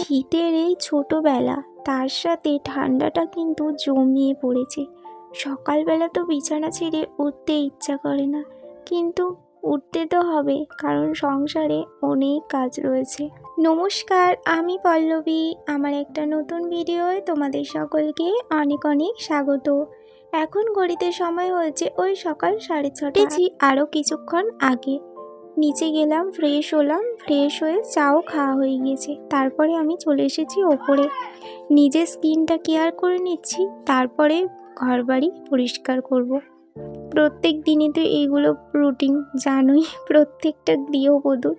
শীতের এই ছোটোবেলা, তার সাথে ঠান্ডাটা কিন্তু জমিয়ে পড়েছে। সকালবেলা তো বিছানা ছেড়ে উঠতে ইচ্ছা করে না, কিন্তু উঠতে তো হবে, কারণ সংসারে অনেক কাজ রয়েছে। নমস্কার, আমি পল্লবী। আমার একটা নতুন ভিডিওয় তোমাদের সকলকে অনেক অনেক স্বাগত। এখন ঘড়িতে সময় হয়েছে ওই সকাল সাড়ে ছটা। আরও কিছুক্ষণ আগে। নিচে গেলাম ফ্রেশ হলাম ফ্রেশ হয়ে চাও খাওয়া হয়ে গিয়েছে তারপরে আমি চলে এসেছি ওপরে। নিজের স্কিনটা কেয়ার করে নিচ্ছি, তারপরে ঘরবাড়ি পরিষ্কার করব। প্রত্যেক দিনই তো এইগুলো রুটিন জানোই, প্রত্যেকটা গৃহবধূ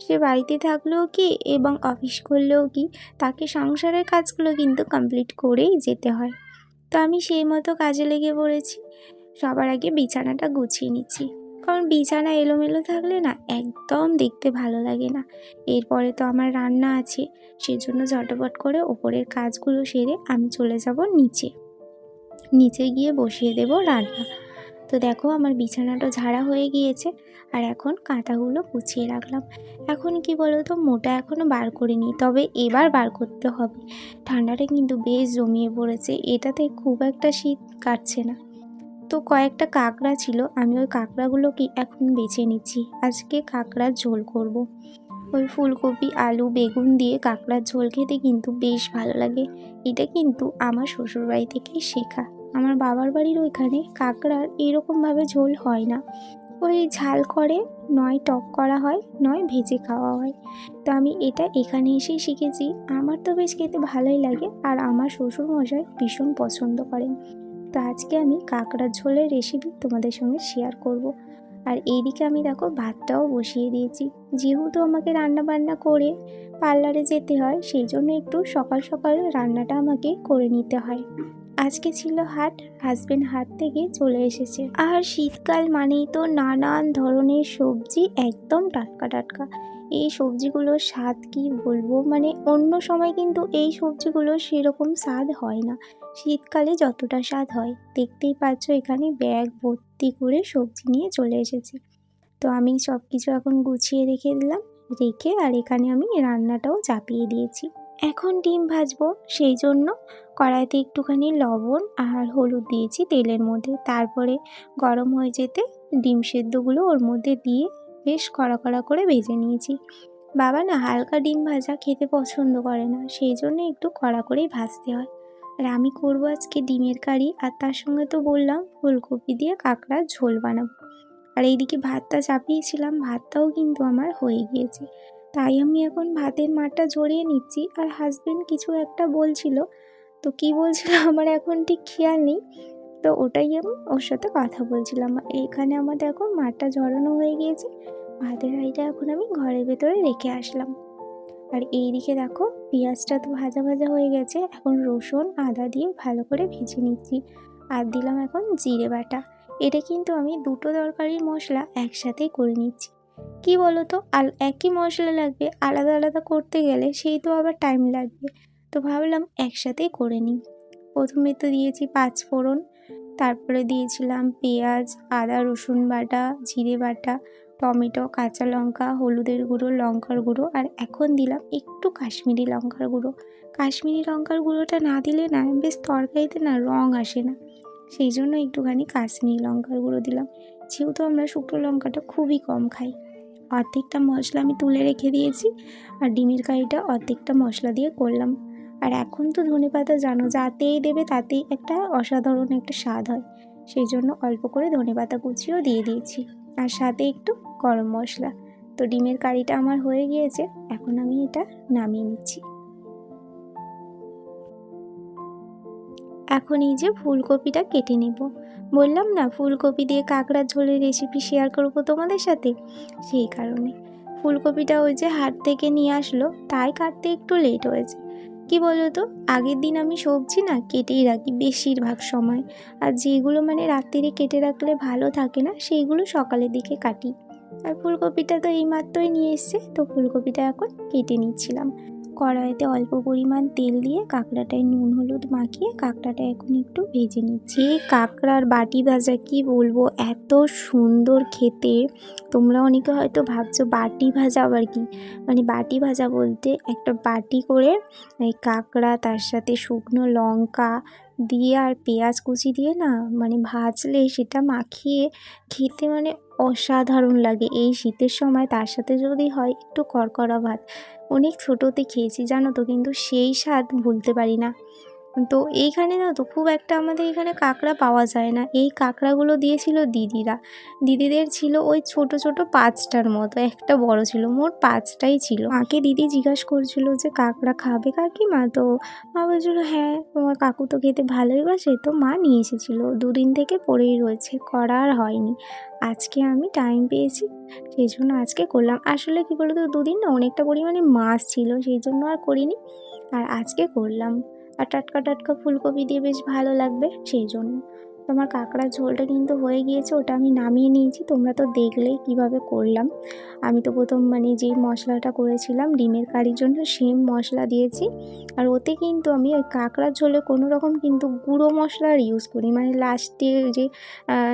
সে বাড়িতে থাকলেও কি এবং অফিস করলেও কি, তাকে সংসারের কাজগুলো কিন্তু কমপ্লিট করেই যেতে হয়। তো আমি সেই মতো কাজে লেগে পড়েছি। সবার আগে বিছানাটা গুছিয়ে নিচ্ছি। কারণ বিছানা এলোমেলো থাকলে না একদম দেখতে ভালো লাগে না। এরপরে তো আমার রান্না আছে, সেজন্য ঝটপট করে ওপরের কাজগুলো সেরে আমি চলে যাব নিচে। নিচে গিয়ে বসিয়ে দেব রান্না। তো দেখো আমার বিছানাটা ঝাড়া হয়ে গিয়েছে আর এখন কাঁথাগুলো গুছিয়ে রাখলাম। এখন কি বলো তো মোটা এখনও বার করিনি, তবে এবার বার করতে হবে। ঠান্ডাটা কিন্তু বেশ জমিয়ে পড়েছে, এটাতে খুব একটা শীত কাটছে না। তো কয়েকটা কাঁকড়া ছিল, আমি ওই কাঁকড়াগুলোকে এখন বেছে নিচ্ছি। আজকে কাঁকড়ার ঝোল করব। ওই ফুলকপি, আলু, বেগুন দিয়ে কাঁকড়ার ঝোল খেতে কিন্তু বেশ ভালো লাগে। এটা কিন্তু আমার শ্বশুরবাড়ি থেকেই শেখা। আমার বাবার বাড়ির ওইখানে কাঁকড়ার এরকমভাবে ঝোল হয় না। ওই ঝাল করে, নয় টক করা হয়, নয় ভেজে খাওয়া হয়। তো আমি এটা এখানে এসেই শিখেছি। আমার তো বেশ খেতে ভালোই লাগে আর আমার শ্বশুরমশাই ভীষণ পছন্দ করেন। তো আজকে আমি কাঁকড়ার ঝোলের রেসিপি তোমাদের সঙ্গে শেয়ার করব। আর এইদিকে আমি দেখো ভাতটাও বসিয়ে দিয়েছি। যেহেতু আমাকে রান্না বান্না করে পার্লারে যেতে হয়, সেই জন্য একটু সকাল সকাল রান্নাটা আমাকে করে নিতে হয়। আজকে ছিল হাট হাজবেন্ড হাট থেকে চলে এসেছে। আর শীতকাল মানেই তো নানান ধরনের সবজি একদম টাটকা টাটকা। এই সবজিগুলোর স্বাদ কি বলব? মানে অন্য সময় কিন্তু এই সবজিগুলো সেরকম স্বাদ হয় না। শীতকালে যতটা স্বাদ হয়। দেখতেই পাচ্ছ এখানে ব্যাগ ভর্তি করে সবজি নিয়ে চলে এসেছি। তো আমি সব কিছু এখন গুছিয়ে রেখে দিলাম, রেখে আর এখানে আমি রান্নাটাও চাপিয়ে দিয়েছি। এখন ডিম ভাজবো, সেই জন্য কড়াইতে একটুখানি লবণ আর হলুদ দিয়েছি তেলের মধ্যে। তারপরে গরম হয়ে যেতে ডিম সেদ্ধগুলো ওর মধ্যে দিয়ে বেশ কড়া কড়া করে ভেজে নিয়েছি। বাবা না হালকা ডিম ভাজা খেতে পছন্দ করে না, সেই জন্য একটু কড়া করেই ভাজতে হয়। আর আমি করব আজকে ডিমের কারি, আর তার সঙ্গে তো বললাম ফুলকপি দিয়ে কাঁকড়ার ঝোল বানাবো। আর এইদিকে ভাতটা চাপিয়েছিলাম, ভাতটাও কিন্তু আমার হয়ে গিয়েছে। তাই আমি এখন ভাতের মাঠটা জড়িয়ে নিচ্ছি। আর হাজবেন্ড কিছু একটা বলছিল তো কি বলছিল? আমার এখন ঠিক খেয়াল নেই। তো ওটাই আমি ওর সাথে কথা বলছিলাম। এখানে আমার দেখো মাঠটা ঝরানো হয়ে গিয়েছে। ভাতের হাঁড়িটা এখন আমি ঘরের ভেতরে রেখে আসলাম। আর এইদিকে দেখো পেঁয়াজটা তো ভাজা ভাজা হয়ে গেছে। এখন রসুন, আদা দিয়ে ভালো করে ভেজে নিচ্ছি। আর দিলাম এখন জিরে বাটা। এটা কিন্তু আমি দুটো তরকারির মশলা একসাথেই করে নিচ্ছি। কি বলো তো আল একই মশলা লাগবে, আলাদা আলাদা করতে গেলে সেই তো আবার টাইম লাগবে। তো ভাবলাম একসাথেই করে নিই। প্রথমে তো দিয়েছি পাঁচ ফোড়ন, তারপরে দিয়েছিলাম পেঁয়াজ, আদা, রসুন বাটা, জিরে বাটা, টমেটো, কাঁচা লঙ্কা, হলুদের গুঁড়ো, লঙ্কার গুঁড়ো আর এখন দিলাম একটু কাশ্মীরি লঙ্কার গুঁড়ো। কাশ্মীরি লঙ্কার গুঁড়োটা না দিলে না, বেশ তরকারিতে না রঙ আসে না। সেই জন্য একটুখানি কাশ্মীরি লঙ্কার গুঁড়ো দিলাম। যেহেতু আমরা শুকনো লঙ্কাটা খুবই কম খাই। অর্ধেকটা মশলা আমি তুলে রেখে দিয়েছি আর ডিমের কারিটা অর্ধেকটা মশলা দিয়ে করলাম। আর এখন তো ধনে পাতা জানো, যাতেই দেবে তাতেই একটা অসাধারণ একটা স্বাদ হয়। সেই জন্য অল্প করে ধনে পাতা কুচিও দিয়ে দিয়েছি। আর সাথে একটু গরম মশলা। তো ডিমের কারিটা আমার হয়ে গিয়েছে, এখন আমি এটা নামিয়ে নিচ্ছি। এখন এই যে ফুলকপিটা কেটে নেব। বললাম না, ফুলকপি দিয়ে কাঁকড়ার ঝোলের রেসিপি শেয়ার করব তোমাদের সাথে? সেই কারণে। ফুলকপিটা ওই যে হাট থেকে নিয়ে আসলো, তাই কাটতে একটু লেট হয়েছে। কি বলতো? আগের দিন আমি সবজি না কেটেই রাখি বেশিরভাগ সময়। আর যেগুলো মানে রাত্রিরে কেটে রাখলে ভালো থাকে না, সেইগুলো সকালের দিকে কাটি। আর ফুলকপিটা তো এইমাত্রই নিয়ে এসছে, তো ফুলকপিটা এখন কেটে নিচ্ছিলাম। কড়াইতে অল্প পরিমাণ তেল দিয়ে কাঁকড়াটায় নুন, হলুদ মাখিয়ে কাঁকড়াটা এখন একটু ভেজে নিচ্ছি। কাঁকড়ার বাটি ভাজা কি বলব? এত সুন্দর খেতে। তোমরা অনেকে হয়তো ভাবছ, বাটি ভাজা আবার কি? মানে বাটি ভাজা বলতে একটা বাটি করে এই কাঁকড়া, তার সাথে শুকনো লঙ্কা দিয়ে আর পেঁয়াজ কুচি দিয়ে না মানে ভাজলে সেটা মাখিয়ে খেতে মানে অসাধারণ লাগে। এই শীতের সময় তার সাথে যদি হয় একটু কড়কড়া ভাত। অনেক ছোটোতে খেয়েছি, জানো তো, কিন্তু সেই স্বাদ ভুলতে পারি না। তো এইখানে না তো খুব একটা আমাদের এখানে কাঁকড়া পাওয়া যায় না। এই কাঁকড়াগুলো দিয়েছিল দিদিরা। দিদিদের ছিল ওই ছোট ছোট পাঁচটার মতো। একটা বড় ছিল, মোট পাঁচটাই ছিল। মাকে দিদি জিজ্ঞাসা করছিল যে, কাঁকড়া খাবে কাকিমা? তো মা বলছিল হ্যাঁ তোমার কাকু তো খেতে ভালোই বাসে। তো মা নিয়ে এসেছিল। দুদিন থেকে পড়েই রয়েছে, করা আর হয়নি। আজকে আমি টাইম পেয়েছি, সেই জন্য আজকে করলাম। আসলে কী বলতো, দুদিন না অনেকটা পরিমাণে মাছ ছিল, সেই জন্য আর করিনি। আর আজকে করলাম। আর টাটকা টাটকা ফুলকপি দিয়ে বেশ ভালো লাগবে, সেই জন্য। তোমার কাঁকড়ার ঝোলটা কিন্তু হয়ে গিয়েছে, ওটা আমি নামিয়ে নিয়েছি, তোমরা তো দেখলেই কীভাবে করলাম। আমি তো প্রথম মানে যেই মশলাটা করেছিলাম, ডিমের কারির জন্য সেম মশলা দিয়েছি। আর ওতে কিন্তু আমি ওই কাঁকড়ার ঝোলে কোনো রকম কিন্তু গুঁড়ো মশলার ইউজ করি মানে লাস্টে যে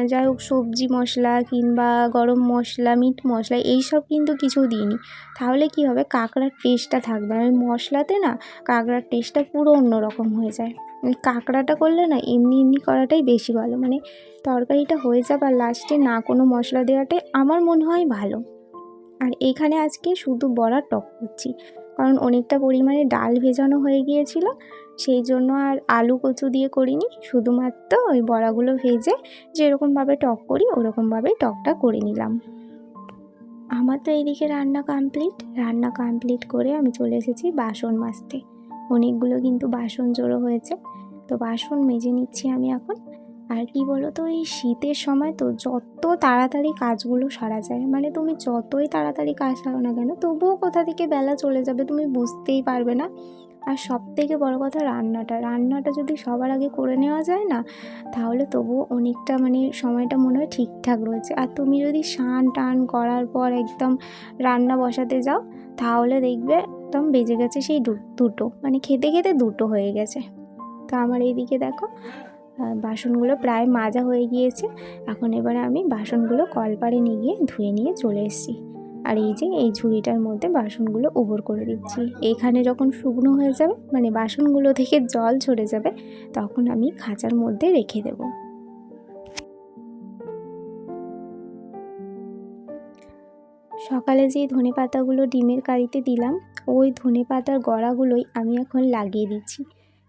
যাই হোক সবজি মশলা কিংবা গরম মশলা মিট মশলা এইসব কিন্তু কিছু দিইনি। তাহলে কি হবে? কাঁকড়ার টেস্টটা থাকবে আর ওই মশলাতে না কাঁকড়ার টেস্টটা পুরো অন্যরকম হয়ে যায়। ওই কাঁকড়াটা করলে না এমনি এমনি করাটাই বেশি ভালো। মানে তরকারিটা হয়ে যাবার লাস্টে না কোনো মশলা দেওয়াটাই আমার মনে হয় ভালো। আর এইখানে আজকে শুধু বড়া টক করছি। কারণ অনেকটা পরিমাণে ডাল ভেজানো হয়ে গিয়েছিল, সেই জন্য আর আলু কচু দিয়ে করিনি। শুধুমাত্র ওই বড়াগুলো ভেজে যেরকমভাবে টক করি ওরকমভাবেই টকটা করে নিলাম। আমার তো এইদিকে রান্না কমপ্লিট রান্না কমপ্লিট করে আমি চলে এসেছি বাসন মাজতে। অনেকগুলো কিন্তু বাসন জড়ো হয়েছে। তো বাসন মেজে নিচ্ছি আমি এখন। আর কি বলো তো এই শীতের সময় তো যত তাড়াতাড়ি কাজগুলো সারা যায় মানে তুমি যতই তাড়াতাড়ি কাজ সারো না কেন, তবুও কোথা থেকে বেলা চলে যাবে তুমি বুঝতেই পারবে না। আর সব থেকে বড় কথা রান্নাটা রান্নাটা যদি সবার আগে করে নেওয়া যায় না, তাহলে তবুও অনেকটা মানে সময়টা মনে হয় ঠিকঠাক রয়েছে। আর তুমি যদি স্নান টান করার পর একদম রান্না বসাতে যাও, তাহলে দেখবে একদম বেজে গেছে সেই দুটো মানে খেতে খেতে দুটো হয়ে গেছে। তো আমার এইদিকে দেখো বাসনগুলো প্রায় মাজা হয়ে গিয়েছে। এখন এবারে আমি বাসনগুলো কলপাড়ে নিয়ে গিয়ে ধুয়ে নিয়ে চলে এসেছি। আর এই যে, এই ঝুড়িটার মধ্যে বাসনগুলো উবর করে দিচ্ছি। এখানে যখন শুকনো হয়ে যাবে মানে বাসনগুলো থেকে জল ঝরে যাবে, তখন আমি খাঁচার মধ্যে রেখে দেব। সকালে যেই ধনে পাতাগুলো ডিমের কারিতে দিলাম, ওই ধনে পাতার গড়াগুলোই আমি এখন লাগিয়ে দিচ্ছি।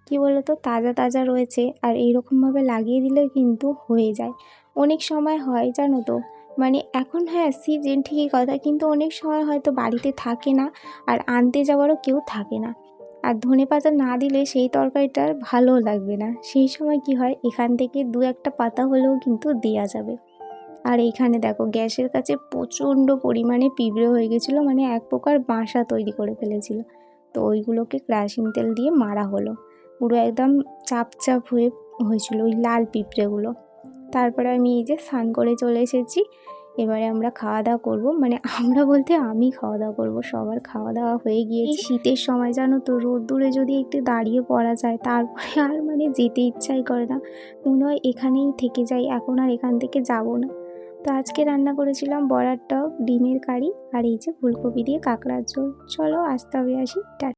কী বলতো, তাজা তাজা রয়েছে আর এইরকমভাবে লাগিয়ে দিলেও কিন্তু হয়ে যায়। অনেক সময় হয়, জানো তো মানে এখন হ্যাঁ সিজন ঠিকই কথা, কিন্তু অনেক সময় হয়তো বাড়িতে থাকে না আর আনতে যাওয়ারও কেউ থাকে না। আর ধনে পাতা না দিলে সেই তরকারিটা ভালো লাগবে না। সেই সময় কি হয়, এখান থেকে দু একটা পাতা হলেও কিন্তু দেয়া যাবে। আর এইখানে দেখো, গ্যাসের কাছে প্রচণ্ড পরিমাণে পিঁপড়ে হয়ে গেছিল মানে এক প্রকার বাসা তৈরি করে ফেলেছিল। তো ওইগুলোকে ক্রাশিং তেল দিয়ে মারা হলো। পুরো একদম চাপ চাপ হয়ে হয়েছিল ওই লাল পিঁপড়েগুলো। তারপরে আমি এই যে স্নান করে চলে এসেছি। এবারে আমরা খাওয়া দাওয়া করব। মানে আমরা বলতে আমি খাওয়া দাওয়া করব, সবার খাওয়া দাওয়া হয়ে গিয়ে এই শীতের সময় জানো তো, রোদ্দুরে যদি একটু দাঁড়িয়ে পড়া যায়, তারপরে আর মানে যেতে ইচ্ছাই করে না। মনে হয় এখানেই থেকে যাই, এখন আর এখান থেকে যাব না। তো আজকে রান্না করেছিলাম বড়ার টক, ডিমের কারি আর এই যে ফুলকপি দিয়ে কাঁকড়ার ঝোল। চলো আসতে হবে আসি